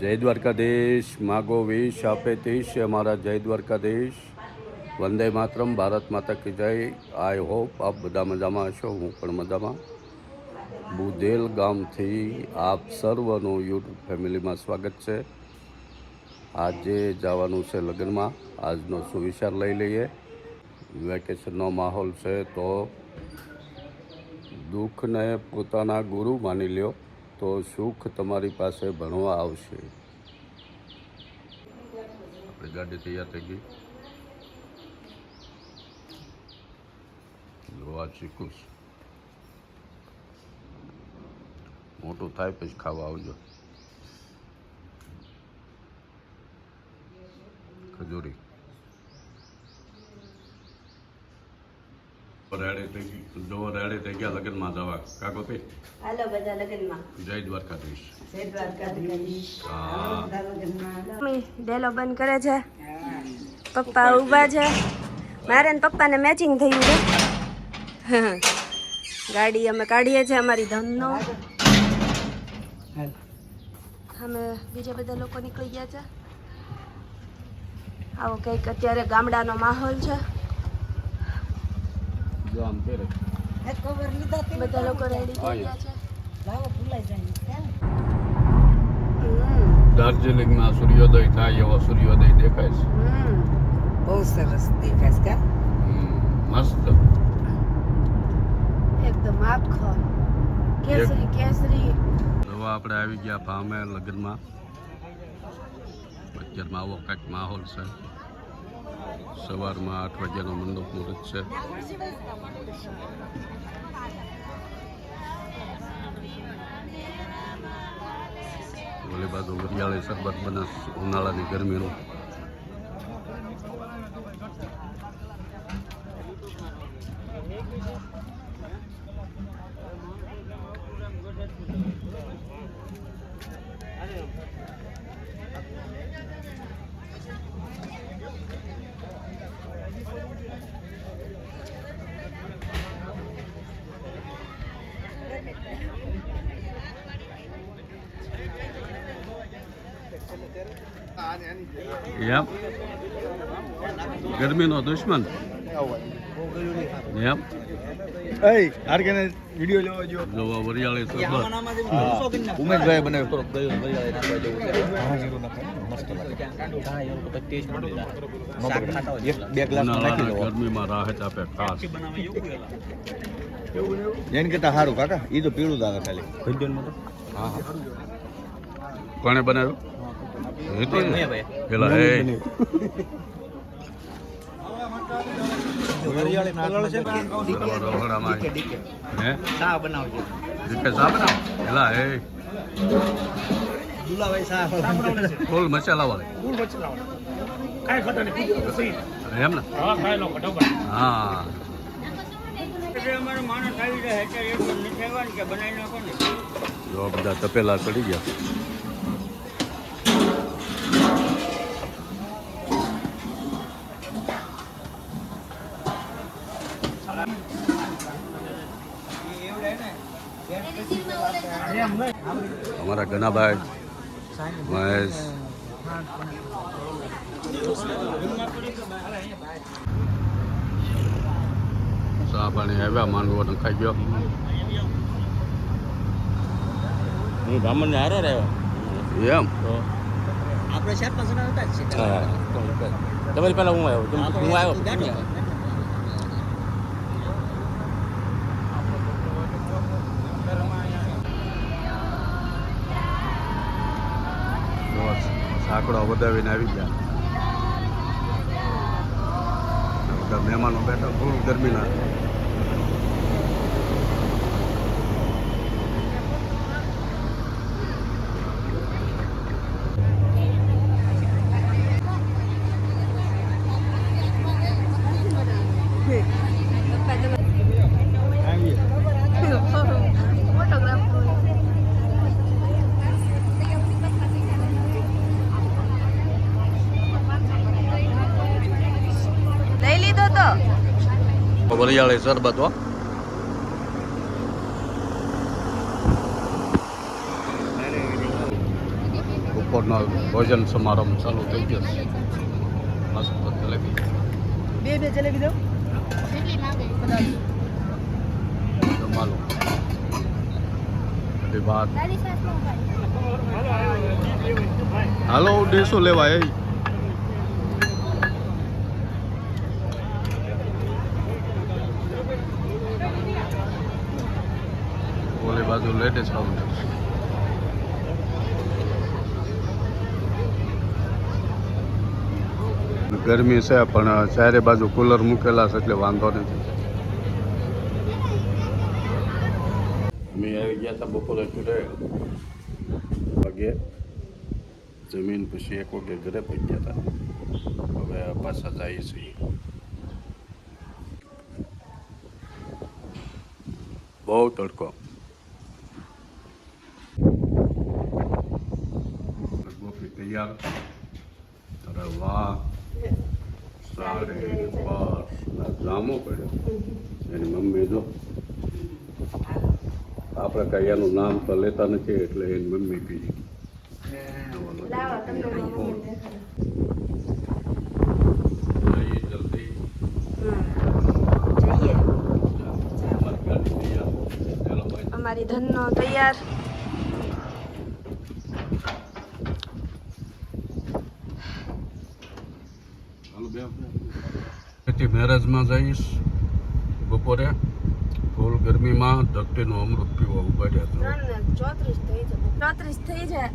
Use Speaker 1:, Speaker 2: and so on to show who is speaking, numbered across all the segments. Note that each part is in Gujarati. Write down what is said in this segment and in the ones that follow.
Speaker 1: જય દ્વારકાધીશ માગો વિશ આપે તીશ, અમારા જય દ્વારકાધીશ. વંદે માતરમ, ભારત માતા કી જય. આઈ હોપ આપ બધા મજામાં હશો, હું પણ મજામાં. બુદેલ ગામથી આપ સર્વનું યુટ્યુબ ફેમિલીમાં સ્વાગત છે. આજે જવાનું છે લગ્નમાં. આજનો સુવિચાર લઈ લઈએ. વેકેશનનો માહોલ છે તો દુઃખને પોતાના ગુરુ માની લ્યો. તો સુખ તમારી પાસે ભણવા આવશે. આપણી ગાડી તૈયાર થઈ ગઈ. જોવા શીખું મોટું થાય પછી ખાવા આવજો. ખજૂરી. રેડી થઈ જો રેડી થઈ ગયા લગ્નમાં જવા. કાકો પી
Speaker 2: હાલો બધા લગ્નમાં.
Speaker 1: જય દ્વારકાધીશ.
Speaker 2: જય દ્વારકાધીશ.
Speaker 3: મમ્મી ડેલો બંધ કરે છે. પપ્પા ઊભા છે. મારે ને પપ્પાને મેચિંગ થયું છે. ગાડી અમે કાઢીએ છીએ અમારી ધનનો. અમે બીજા બધા લોકો નીકળી ગયા છે. આવો કંઈક અત્યારે ગામડાનો માહોલ છે.
Speaker 1: જો આમ પહેરે.
Speaker 2: લીધા તે
Speaker 3: બધા લોકો રેડી થઈ ગયા છે.
Speaker 2: લાવો ભૂલાઈ જાય
Speaker 3: હમ,
Speaker 1: દાર્જિલિંગમાં સૂર્યોદય થાય એવો સૂર્યોદય દેખાય છે.
Speaker 3: હમ.
Speaker 2: બહુ સરસ દેખાય
Speaker 1: છે મસ્ત.
Speaker 3: એકદમ આખો. કેસરી કેસરી.
Speaker 1: હવે આપણે આવી ગયા ફામે લગ્નમાં. અત્યારમાં આવો કંઈક માહોલ છે. સવારમાં આઠ વાગ્યાનો મંડપ મુહૂર્ત છે. ઓલી બાજુ વરિયાળી શરબત બનાસ ઉનાળાની ગરમીનું એમ ગરમીનો દુશ્મન. એમ
Speaker 4: એય આરકેને વિડિયો લેવા જો.
Speaker 1: જોવા વરિયાળી શરબત
Speaker 4: ઉમેશભાઈ બનાવ્યો થોડોક ગયો વરિયાળી નાખવા જેવું છે. હા જીરું મસ્ત લાગે. એક બે ગ્લાસ નાખી દો
Speaker 1: ગરમીમાં રાહત આપે ખાસ.
Speaker 4: એન કરતા સારું કાકા એ તો પીળું જ આવે ખાલી. ભજનમાં તો
Speaker 1: હા હા. કોણે બનાવ્યો? પેલા એ
Speaker 4: દુલાભાઈ ચા
Speaker 1: ફૂલ મસાલા વાળી એમ ને હા જો બધા તપેલા ચડી ગયા અમારા ઘનાભાઈ મહેશ. ચા પાણી આવ્યા માંડવો ખાઈ ગયો.
Speaker 4: હું બ્રાહ્મણ ને હારે રહ્યો
Speaker 1: એમ?
Speaker 4: આપણે ચાર પાંચ હતા તમારી પહેલા હું આવ્યો. હું આવ્યો.
Speaker 1: સાંકડો વધાવીને આવી ગયા. બધા મહેમાનો બેઠા ફૂલ ગરમીના
Speaker 3: પપ્પા તમે ફોટોગ્રાફર લઈ લીધો તો
Speaker 1: વરિયાળી શરબત હો. બપોરનો ભોજન સમારંભ ચાલુ થઈ ગયો છે. મસ્ત જલેબી.
Speaker 2: બે બે જલેબી દો.
Speaker 1: જમાલો. હાલો દેશો લેવા બાજુ લેટેસ્ટ કાઉન્ટર ગરમી છે, પણ ચારે બાજુ કુલર મૂકેલા છે, એટલે વાંધો નથી. અમે આવી ગયા હતા બપોરે ઘરે. વાગે. જમીન પછી એક વાગે ઘરે પહોંચ્યા હતા. હવે પાછા જઈએ છીએ. બહુ તડકો. તૈયાર વાહ સાડી પર્સ જામો પડ્યો. એની મમ્મી જો આપણે કૈયાનું નામ તો લેતા નથી એટલે એની મમ્મી પી
Speaker 3: લાવો તમને મારી મમ્મી દેખાડો.
Speaker 1: જલ્દી.
Speaker 3: હમ.
Speaker 1: અમારી ગાડી તૈયાર. ચાલો
Speaker 3: અમારી ધનનો તૈયાર
Speaker 1: ચાલો બે તેથી મેરેજમાં જઈશ. બપોરે ફૂલ ગરમીમાં ધરતીનું અમૃત પીવા
Speaker 3: ત્રણ ચોત્રીસ થઈ છે ચોત્રીસ થઈ
Speaker 1: જાય.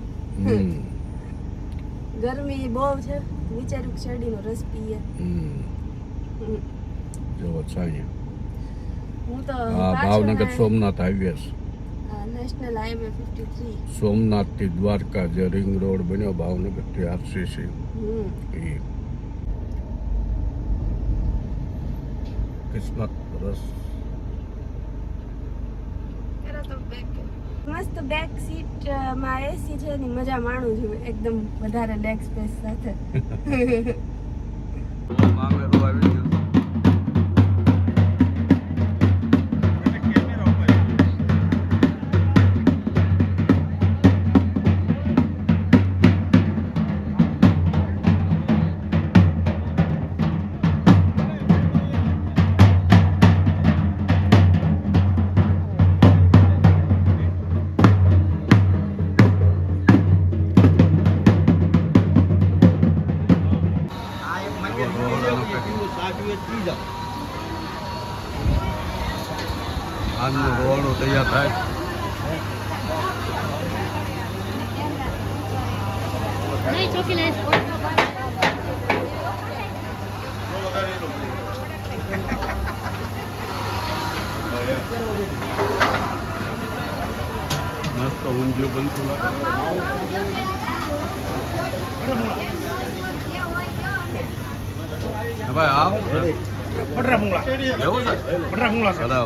Speaker 3: ગરમી બહુ છે. વિચાર્યું શેરડીનો રસ પીએ.
Speaker 1: જો છે
Speaker 3: હું તો
Speaker 1: ભાવનગર સોમનાથ હાઈવે છે.
Speaker 3: નેશનલ હાઈવે ફિફ્ટી થ્રી
Speaker 1: સોમનાથથી દ્વારકા જે રિંગ રોડ બન્યો ભાવનગરથી આરસીસી. એ કિસ્મત રસ
Speaker 3: મસ્ત બેક સીટમાં એસી છે ની મજા માણું છું. એકદમ વધારે લેગ સ્પેસ સાથે.
Speaker 1: મામેરું આવી ગયું આજનું રોવાનું તૈયાર થાય મસ્ત ઊંધિયું બનતું લાગે હા ભાઈ આવ
Speaker 5: પટરા ભૂંગળા
Speaker 1: એવું
Speaker 5: ભૂંગળા
Speaker 1: વાહ.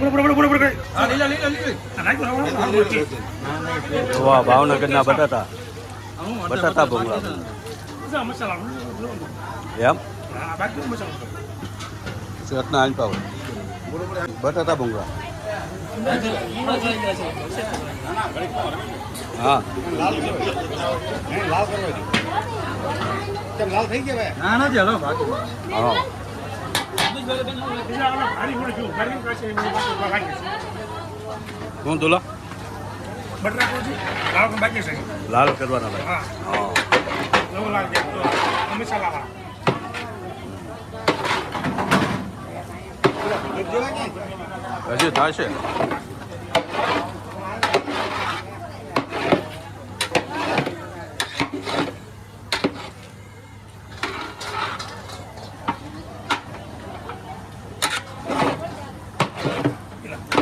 Speaker 5: બરોબર બટાટા બટાટા બરોબર એમ બોલતી
Speaker 1: વાહ ભાવનગરના બટાટા બટાટા ભૂંગળા
Speaker 5: હા. મસાલા
Speaker 1: ચટના આન પાવ બટાટા ભૂંગળા હા
Speaker 5: ના ના ચાલો બાકી
Speaker 1: હા. હું. દુલા લાલ કરવાના ભાઈ
Speaker 5: હા
Speaker 1: હજી થશે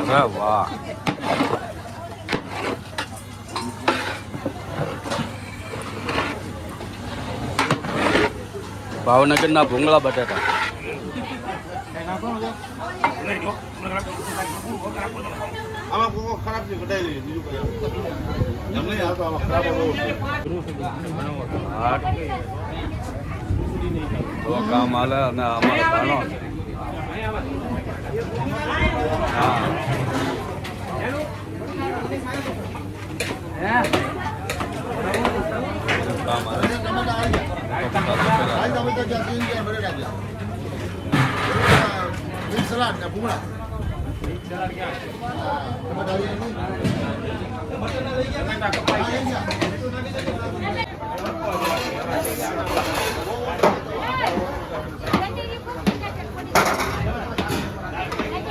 Speaker 1: અરે વાહ ભાવનગરના ભૂંગળા બટાટા
Speaker 5: નહીં જો મને લાગે ખરાબ બોલો
Speaker 6: આમાં કોઈ ખરાબ છે કઢાઈ લઈએ બીજું કઈ એમ નહીં આવતો આમાં ખરાબ બહુ ભૂંગળા
Speaker 1: હાટ તો કામ હાલે અને અમારે ભાણો. હા.
Speaker 6: કામ તમે સલાડ ને ભૂંગળા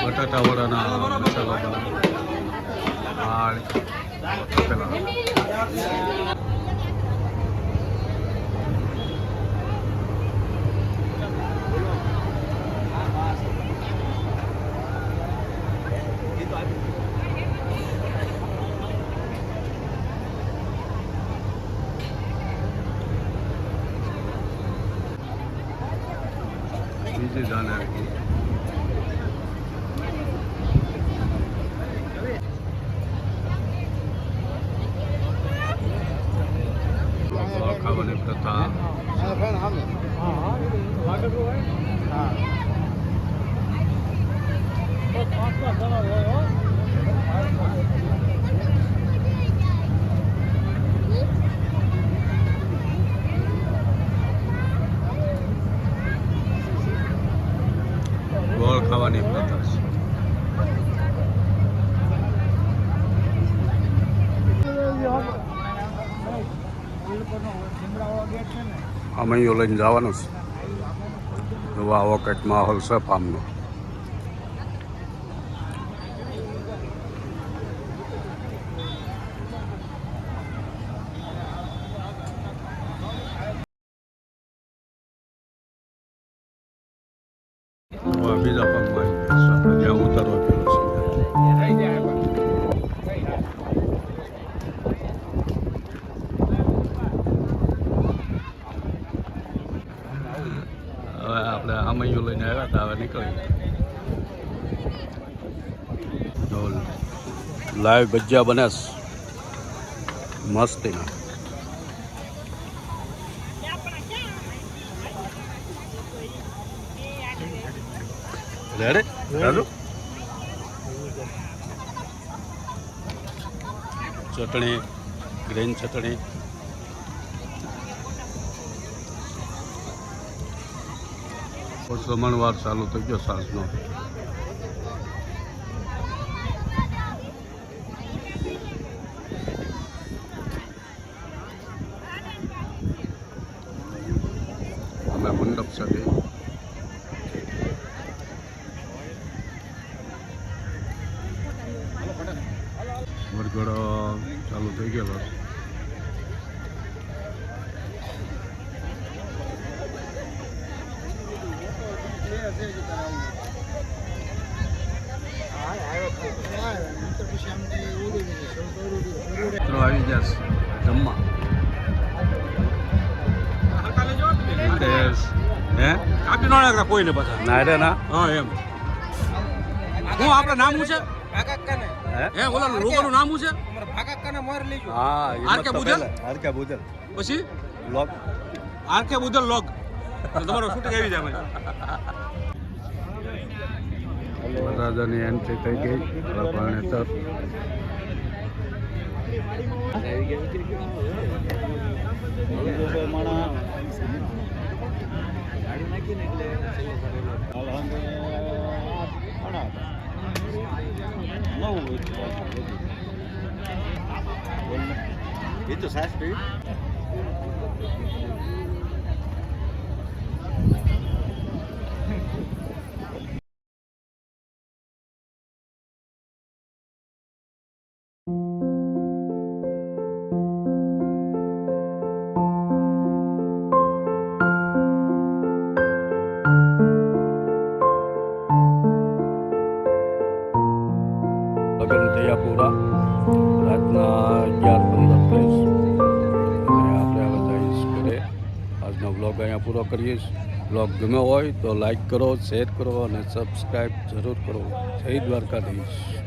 Speaker 1: બટાટા વડાના મસાલા બનાવે ગોળ ખાવાની પ્રથા. ગોળ ખાવાની પ્રથા છે અમે લઈને જવાનું છે. નવા આવો કંઈક માહોલ છે ફાર્મનો આવ્યા હતા હવે નીકળી લાઈવ ભજીયા બનાસ. મસ્ત રેડી રાજુ ચટણી ગ્રીન ચટણી. જમણવાર ચાલુ થઈ ગયો સાંજનો અમે મંડપ સાથે વરઘોડો ચાલુ થઈ ગયેલો.
Speaker 5: નાખતા કોઈને પાછા
Speaker 1: ના રે ના.
Speaker 5: હા એમ. હું આપણે નામ શું છે
Speaker 1: હે?
Speaker 5: હે ઓલા લોકોનું નામ શું છે
Speaker 1: હા
Speaker 5: આર કે બુધલ?
Speaker 1: આર કે બુધલ
Speaker 5: પછી?
Speaker 1: લોક
Speaker 5: આર કે બુધલ લોગ. તો તમારો શૂટિંગ આવી જાય
Speaker 1: રાજાની એન્ટ્રી થઈ ગઈ. પરણેતર
Speaker 6: એ તો સાસ પી
Speaker 1: લગ્ન પૂરા રાતના અગિયાર પંદર ત્રીસ આપણે હવે જઈશ ઘરે આજનો બ્લોગ અહીંયા પૂરો કરીએ બ્લોગ ગમ્યો હોય તો લાઈક કરો શેર કરો અને સબસ્ક્રાઈબ જરૂર કરો. જય દ્વારકાધીશ.